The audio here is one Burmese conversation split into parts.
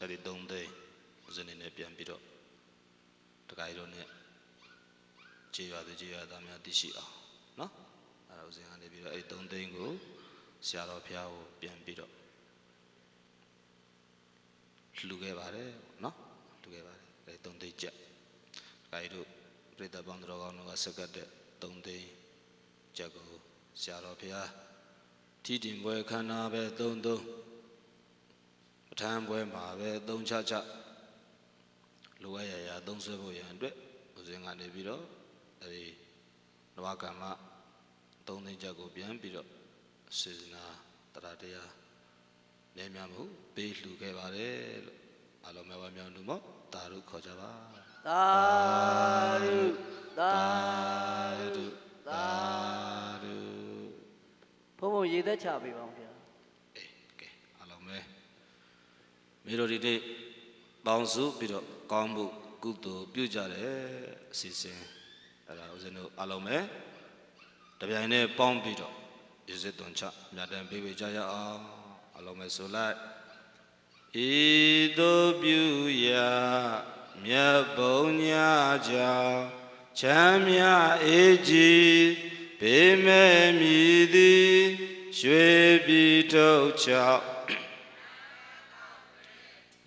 အဲ့ဒီ3သိန်းဦးဇင်းနေနဲ့ပြန်ပြီးတော့တခါရီတို့နဲ့ခြေရွာသူခြေရွာသားများသိရှိအောင်နော်အဲ့ဒါဦးဇင်းကနေပြီးတော့အဲ့ဒီ3သိန်းကိုဆရာတော်ဘုရားကိုပြန်ပြီးတော့လှူခဲ့ပါတယ်နော်လှူခဲ့ပါတယ်အဲ့ဒီ3သိန်းကျပ်တခါရီတို့ပြိတ္တပေါင်းတော်ကောင်းတို့ကစက္ကတ်တဲ့3သိန်းကျပ်ကိုဆရာတော်ဘုရားထီတင်ပွဲခန္ဓာပဲ3 3 ပဋ္ဌာန်းပွဲမှာပဲ3ချချလိုအပ်ရရသုံးဆွဲဖို့ရန်အတွက်ဦးဇင်းကနေပြီးတော့အဲဒီနဝကမ္မ3သိန်းချက်ကိုပြန်ပြီးတော့စေစနာတရားတရားနေမြမှုပေးလှူခဲ့ပါတယ်လို့အလုံးမဲ့ဝမ်းမြောက်လို့မို့တာရုခေါ်ကြပါသာဓုသာဓုသာဓုဘုံဘုံရေသက်ချပေးပါဦးဗျာ အေးကဲအလုံးမဲ့ မိတို့ဒီနေ့ပေါင်းစုပြီးတော့ကောင်းမှုကုသိုလ်ပြုကြတယ်အစီအစဉ်အဲ့ဒါဦးဇင်းတို့အလုံးမဲ့တပြိုင်တည်းပေါင်းပြီးတော့ရစ်စစ်သွန်ချမြတ်တန်ပေးပေးကြရအောင်အလုံးမဲ့ဆိုလိုက်ဤသို့ပြုရာမြတ်ဘုံညာကြောင့်ချမ်းမြအေးကြည်ဘေးမဲ့မြည်သည်ရွှေပြည်ထုတ်ချောက်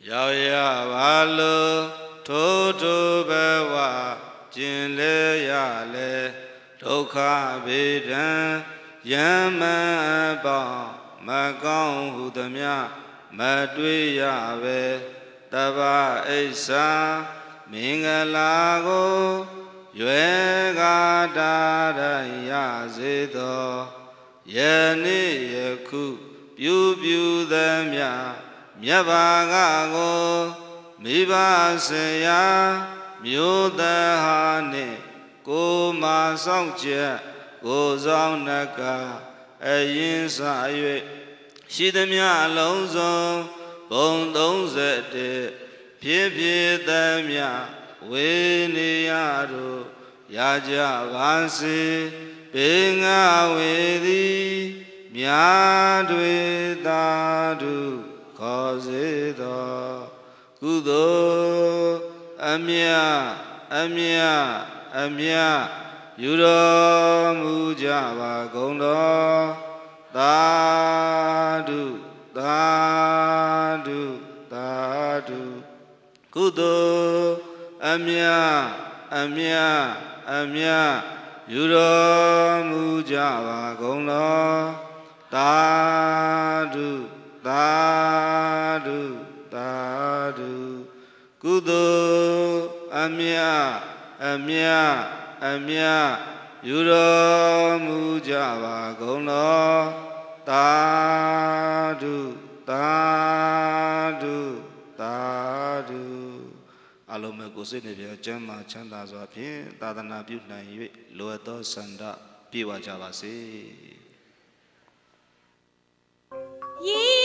ရောက်ရပါလို့ထိုးထိုးဘဝကျင်လေရလေဒုက္ခဗေဒံယမန်အပေါင်းမကောင်းဟုသမျှမတွေ့ရပဲတပ္ပအိဋ္ဌာမင်္ဂလာကိုရွယ်ကာတာရရစေသောယနေ့ယခု ပြုပြုသမျှ မြတ်ဘာကကိုမိဘဆရာမျိုးသားဟာနှင့်ကိုမဆောင်ချက်ကိုဆောင်နကအရင်စ၍ရှိသမျှအလုံးစုံဘုံ31ဖြစ်ဖြစ်သမျှဝေနေရတို့ရကြပါစေဘေငါဝေသည်မြာတွေသာဓု ခေါ်စေသောကုသိုလ်အမြတ်အမြတ်အမြတ်ယူတော်မူကြပါကုန်တော်သာဓုသာဓုသာဓုကုသိုလ်အမြတ်အမြတ်အမြတ်ယူတော်မူကြပါကုန်တော်သာဓု တုကုသိုလ်အမြအမြအမြယူတော်မူကြပါကုန်တော်သာဓုသာဓုသာဓုအလုံးမဲ့ကိုယ်စိတ်နှပြကျမ်းမာချမ်းသာစွာဖြင့်သာသနာပြုနိုင်၍လိုအပ်သောဆန္ဒပြေဝကြပါစေ Yeah.